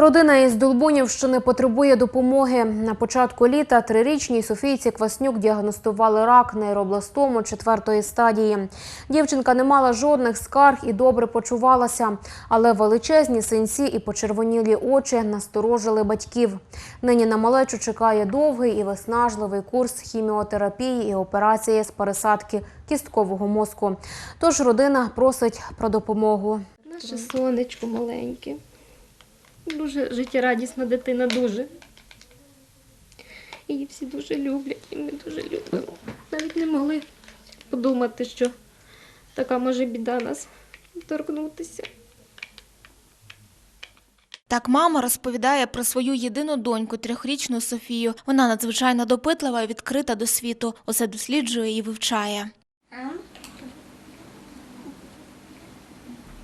Родина із Долбунівщини потребує допомоги. На початку літа трирічній Софійці Кваснюк діагностували рак нейробластому четвертої стадії. Дівчинка не мала жодних скарг і добре почувалася, але величезні синці і почервонілі очі насторожили батьків. Нині на малечу чекає довгий і виснажливий курс хіміотерапії і операції з пересадки кісткового мозку. Тож родина просить про допомогу. Наше сонечко маленьке. Дуже життєрадісна дитина, дуже. Її всі дуже люблять, і ми дуже любимо. Навіть не могли подумати, що така може біда нас торкнутися. Так мама розповідає про свою єдину доньку, трьохрічну Софію. Вона надзвичайно допитлива і відкрита до світу. Усе досліджує і вивчає.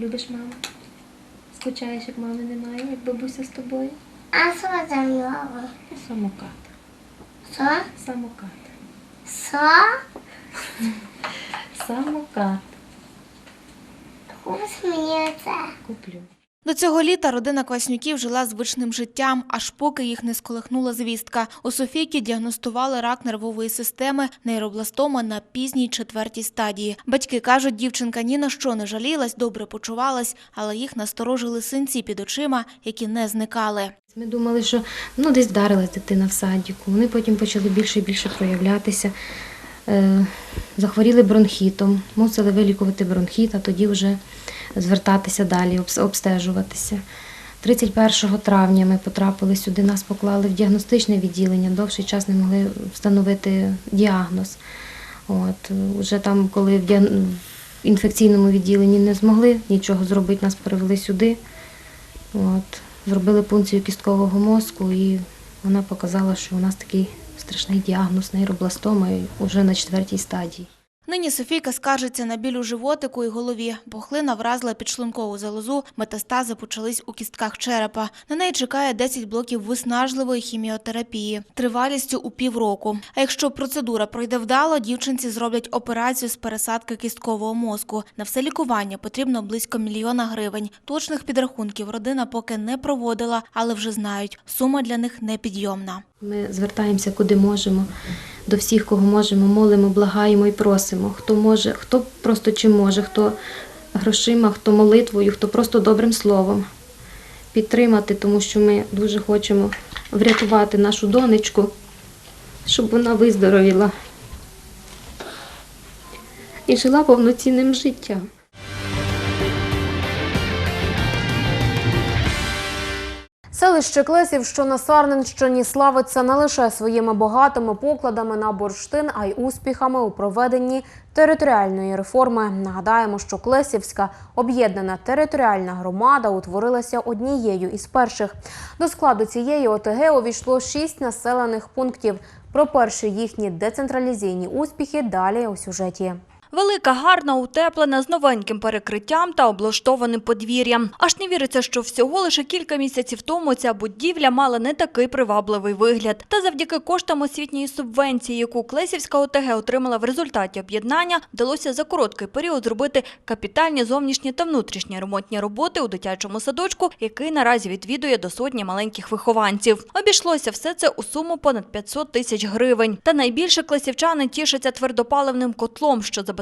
Любиш маму? Скучаєш, як мами немає, як бабуся з тобою? А що за мова? Самокат. Що? Самокат. Що? Самокат. Кусь мені це. Куплю. До цього літа родина Кваснюків жила звичним життям, аж поки їх не сколихнула звістка. У Софійки діагностували рак нервової системи, нейробластома на пізній четвертій стадії. Батьки кажуть, дівчинка ні на що не жалілась, добре почувалась, але їх насторожили синці під очима, які не зникали. Ми думали, що ну, десь вдарилась дитина в садіку. Вони потім почали більше і більше проявлятися. Е, захворіли бронхітом, мусили вилікувати бронхіт, а тоді вже звертатися далі, обстежуватися. 31 травня ми потрапили сюди, нас поклали в діагностичне відділення, довший час не могли встановити діагноз. От, уже там, коли в в інфекційному відділенні не змогли нічого зробити, нас перевели сюди. От, зробили пункцію кісткового мозку, і вона показала, що у нас такий страшний діагноз нейробластома вже на четвертій стадії. Нині Софійка скаржиться на біль у животику і голові. Пухлина вразила підшлункову залозу, метастази почались у кістках черепа. На неї чекає 10 блоків виснажливої хіміотерапії, тривалістю у півроку. А якщо процедура пройде вдало, дівчинці зроблять операцію з пересадки кісткового мозку. На все лікування потрібно близько мільйона гривень. Точних підрахунків родина поки не проводила, але вже знають, сума для них непідйомна. Ми звертаємося куди можемо, до всіх, кого можемо, молимо, благаємо і просимо. Хто може, хто просто чим може, хто грошима, хто молитвою, хто просто добрим словом. Підтримати, тому що ми дуже хочемо врятувати нашу донечку, щоб вона виздоровіла і жила повноцінним життям. Селище Клесів, що на Сарненщині, славиться не лише своїми багатими покладами на бурштин, а й успіхами у проведенні територіальної реформи. Нагадаємо, що Клесівська об'єднана територіальна громада утворилася однією із перших. До складу цієї ОТГ увійшло шість населених пунктів. Про перші їхні децентралізійні успіхи далі у сюжеті. Велика, гарна, утеплена, з новеньким перекриттям та облаштованим подвір'ям. Аж не віриться, що всього лише кілька місяців тому ця будівля мала не такий привабливий вигляд. Та завдяки коштам освітньої субвенції, яку Клесівська ОТГ отримала в результаті об'єднання, вдалося за короткий період зробити капітальні зовнішні та внутрішні ремонтні роботи у дитячому садочку, який наразі відвідує до сотні маленьких вихованців. Обійшлося все це у суму понад 500 тисяч гривень. Та найбільше клесівчани тішаться твердопаливним котлом, що забезпечує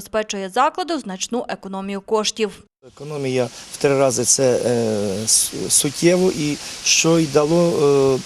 закладу значну економію коштів. Економія в три рази це е, суттєво і що й дало е,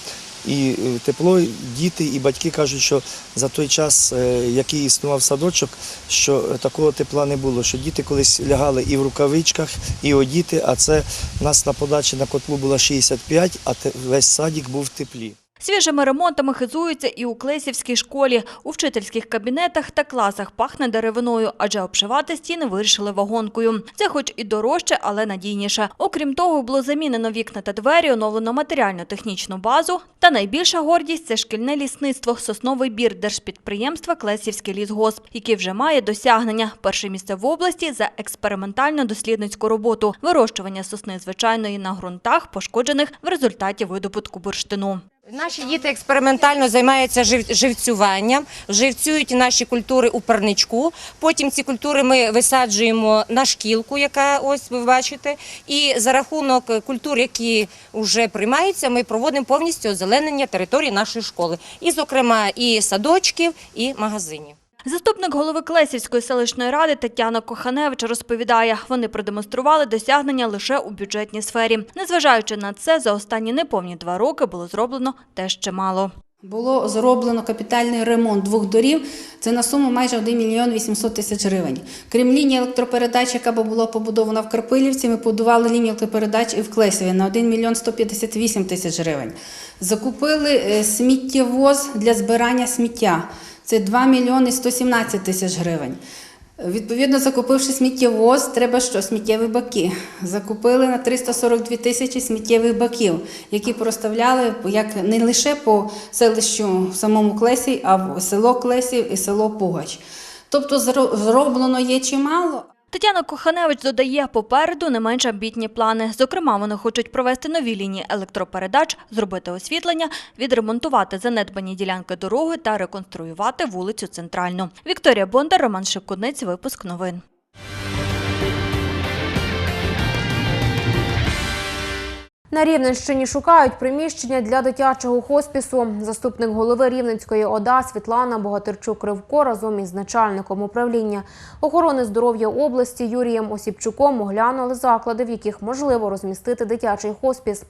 і е, тепло, діти, і батьки кажуть, що за той час, який існував садочок, що такого тепла не було. Що діти колись лягали і в рукавичках, і одіти, а це в нас на подачі на котлу було 65, а весь садик був в теплі. Свіжими ремонтами хизуються і у Клесівській школі. У вчительських кабінетах та класах пахне деревиною, адже обшивати стіни вирішили вагонкою. Це хоч і дорожче, але надійніше. Окрім того, було замінено вікна та двері, оновлено матеріально-технічну базу. Та найбільша гордість – це шкільне лісництво «Сосновий бір» держпідприємства Клесівський лісгосп, який вже має досягнення. Перше місце в області за експериментально-дослідницьку роботу – вирощування сосни звичайної на ґрунтах, пошкоджених в результаті видобутку бурштину. Наші діти експериментально займаються жив- живцюванням, живцюють наші культури у парничку. Потім ці культури ми висаджуємо на шкілку, яка ось ви бачите. І за рахунок культур, які вже приймаються, ми проводимо повністю озеленення території нашої школи. І, зокрема, і садочків, і магазинів. Заступник голови Клесівської селищної ради Тетяна Коханевич розповідає, вони продемонстрували досягнення лише у бюджетній сфері. Незважаючи на це, за останні неповні два роки було зроблено теж чимало. Було зроблено капітальний ремонт двох дорів. Це на суму майже 1 мільйон 800 тисяч гривень. Крім лінії електропередач, яка була побудована в Карпилівці, ми побудували лінію електропередач і в Клесіві на 1 мільйон 158 тисяч гривень. Закупили е, сміттєвоз для збирання сміття. Це 2 мільйони 117 тисяч гривень. Відповідно, закупивши сміттєвоз, треба що? Сміттєві баки. Закупили на 342 тисячі сміттєвих баків, які проставляли як не лише по селищу в самому Клесі, а в село Клесів і село Пугач. Тобто зроблено є чимало. Тетяна Коханевич додає, попереду не менш амбітні плани. Зокрема, вони хочуть провести нові лінії електропередач, зробити освітлення, відремонтувати занедбані ділянки дороги та реконструювати вулицю Центральну. Вікторія Бондар, Роман Шикуниць, випуск новин. На Рівненщині шукають приміщення для дитячого хоспісу. Заступник голови Рівненської ОДА Світлана Богатирчук-Кривко разом із начальником управління охорони здоров'я області Юрієм Осіпчуком оглянули заклади, в яких можливо розмістити дитячий хоспіс.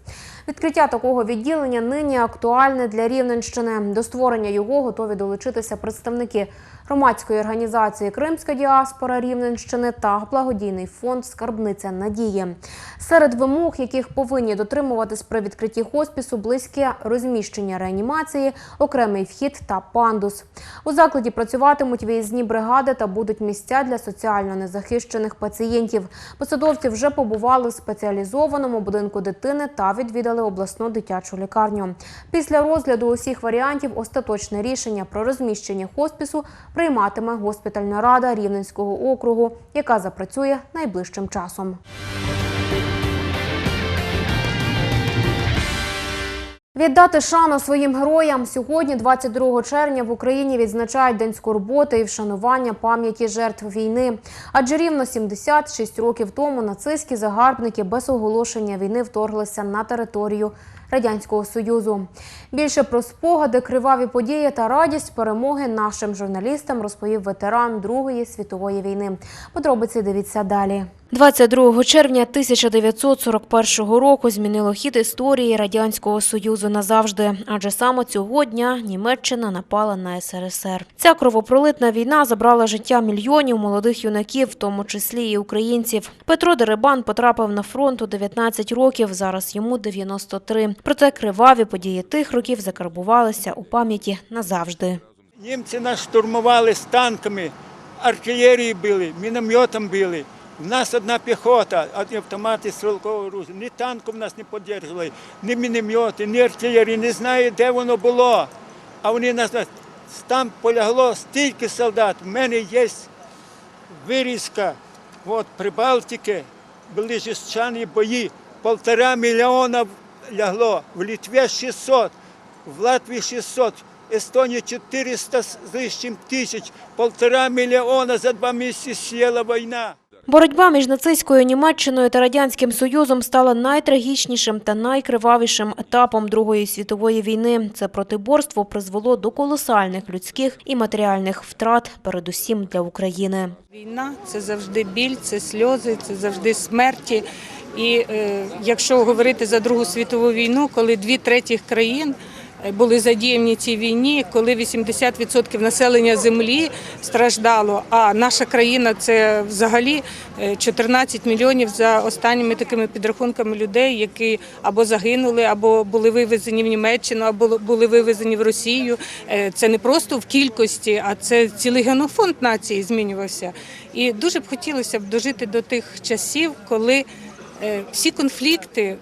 Відкриття такого відділення нині актуальне для Рівненщини. До створення його готові долучитися представники громадської організації Кримська діаспора Рівненщини та благодійний фонд Скарбниця Надії. Серед вимог, яких повинні дотримуватись при відкритті хоспісу, близьке розміщення реанімації, окремий вхід та пандус. У закладі працюватимуть виїзні бригади та будуть місця для соціально незахищених пацієнтів. Посадовці вже побували в спеціалізованому будинку дитини та відвідали обласну дитячу лікарню. Після розгляду усіх варіантів остаточне рішення про розміщення хоспісу прийматиме госпітальна рада Рівненського округу, яка запрацює найближчим часом. Віддати шану своїм героям сьогодні, 22 червня, в Україні відзначають День скорботи і вшанування пам'яті жертв війни. Адже рівно 76 років тому нацистські загарбники без оголошення війни вторглися на територію Радянського Союзу. Більше про спогади, криваві події та радість перемоги нашим журналістам розповів ветеран Другої світової війни. Подробиці дивіться далі. 22 червня 1941 року змінило хід історії Радянського Союзу назавжди, адже саме цього дня Німеччина напала на СРСР. Ця кровопролитна війна забрала життя мільйонів молодих юнаків, в тому числі і українців. Петро Дерибан потрапив на фронт у 19 років, зараз йому 93. Проте криваві події тих років закарбувалися у пам'яті назавжди. Німці нас штурмували з танками, артилерії били, мінометом били. У нас одна піхота, автомати стрілкового оружия. Ні танком нас не підтримували, ні міномети, ні артилерії, не знаю, де воно було. А вони нас там полягло стільки солдат. У мене є вирізка. От при Балтиці були жестчані бої. Полтора мільйона лягло, в Литві 600, в Латвії 600, Естонії 400 з лишнім тисяч, полтора мільйона за два місяці сіла війна. Боротьба між нацистською Німеччиною та радянським Союзом стала найтрагічнішим та найкривавішим етапом Другої світової війни. Це протиборство призвело до колосальних людських і матеріальних втрат, передусім для України. Війна це завжди біль, це сльози, це завжди смерті. І е, якщо говорити за Другу світову війну, коли дві третіх країн були задіяні цій війні, коли 80% населення землі страждало, а наша країна це взагалі е, 14 мільйонів за останніми такими підрахунками людей, які або загинули, або були вивезені в Німеччину, або були вивезені в Росію. Е, Це не просто в кількості, а це цілий генофонд нації змінювався. І дуже б хотілося б дожити до тих часів, коли е, всі конфлікти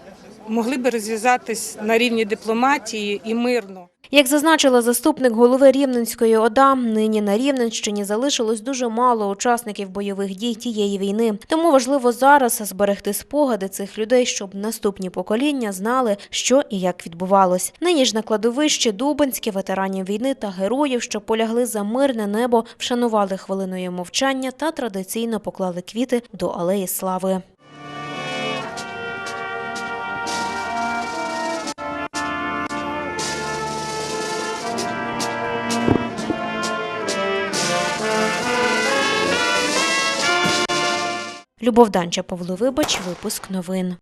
могли би розв'язатись на рівні дипломатії і мирно. Як зазначила заступник голови Рівненської ОДА, нині на Рівненщині залишилось дуже мало учасників бойових дій тієї війни. Тому важливо зараз зберегти спогади цих людей, щоб наступні покоління знали, що і як відбувалось. Нині ж на кладовищі Дубинське ветеранів війни та героїв, що полягли за мирне небо, вшанували хвилиною мовчання та традиційно поклали квіти до алеї слави. Любов Данча, Павло Вибач, випуск новин.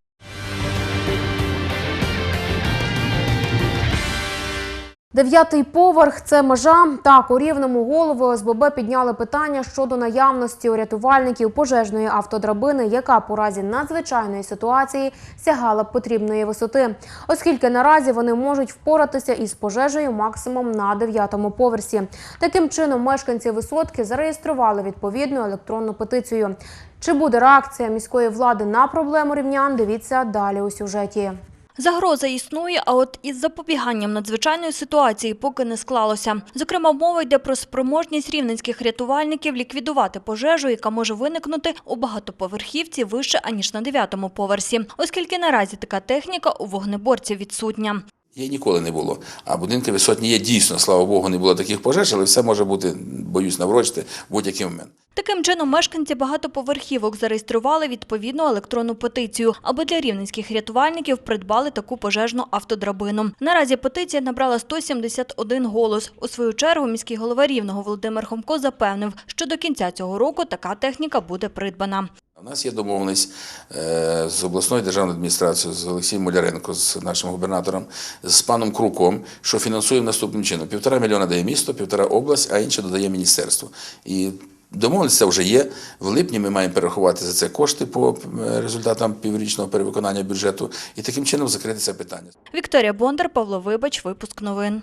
Дев'ятий поверх це межа. Так, у рівному голови ОСББ підняли питання щодо наявності у рятувальників пожежної автодрабини, яка по разі надзвичайної ситуації сягала б потрібної висоти, оскільки наразі вони можуть впоратися із пожежею максимум на дев'ятому поверсі. Таким чином, мешканці висотки зареєстрували відповідну електронну петицію. Чи буде реакція міської влади на проблему рівнян? Дивіться далі у сюжеті. Загроза існує, а от із запобіганням надзвичайної ситуації поки не склалося. Зокрема, мова йде про спроможність рівненських рятувальників ліквідувати пожежу, яка може виникнути у багатоповерхівці вище аніж на дев'ятому поверсі, оскільки наразі така техніка у вогнеборці відсутня. Її ніколи не було. А будинки висотні є дійсно, слава Богу, не було таких пожеж, але все може бути, боюсь наврочити, в будь-який момент. Таким чином, мешканці багатоповерхівок зареєстрували відповідну електронну петицію, аби для рівненських рятувальників придбали таку пожежну автодрабину. Наразі петиція набрала 171 голос. У свою чергу міський голова Рівного Володимир Хомко запевнив, що до кінця цього року така техніка буде придбана. У нас є домовленість е, з обласною державною адміністрацією, з Олексієм Муляренко, з нашим губернатором, з паном Круком, що фінансуємо наступним чином. Півтора мільйона дає місто, півтора область, а інше додає міністерство. І домовленість вже є. В липні ми маємо перерахувати за це кошти по е, результатам піврічного перевиконання бюджету і таким чином закрити це питання. Вікторія Бондар, Павло Вибач, випуск новин.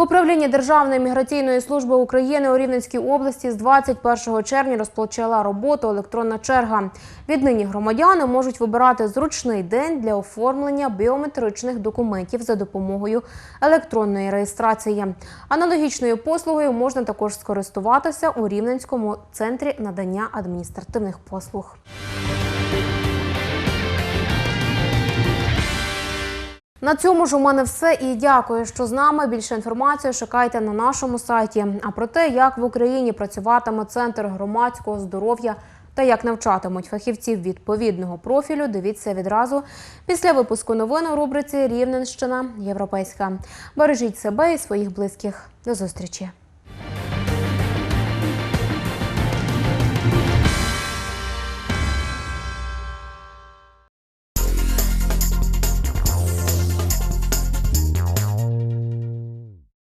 В управлінні Державної міграційної служби України у Рівненській області з 21 червня розпочала роботу електронна черга. Віднині громадяни можуть вибирати зручний день для оформлення біометричних документів за допомогою електронної реєстрації. Аналогічною послугою можна також скористуватися у Рівненському центрі надання адміністративних послуг. На цьому ж у мене все і дякую, що з нами. Більше інформації шукайте на нашому сайті. А про те, як в Україні працюватиме центр громадського здоров'я та як навчатимуть фахівців відповідного профілю, дивіться відразу після випуску новин у рубриці Рівненщина Європейська. Бережіть себе і своїх близьких. До зустрічі.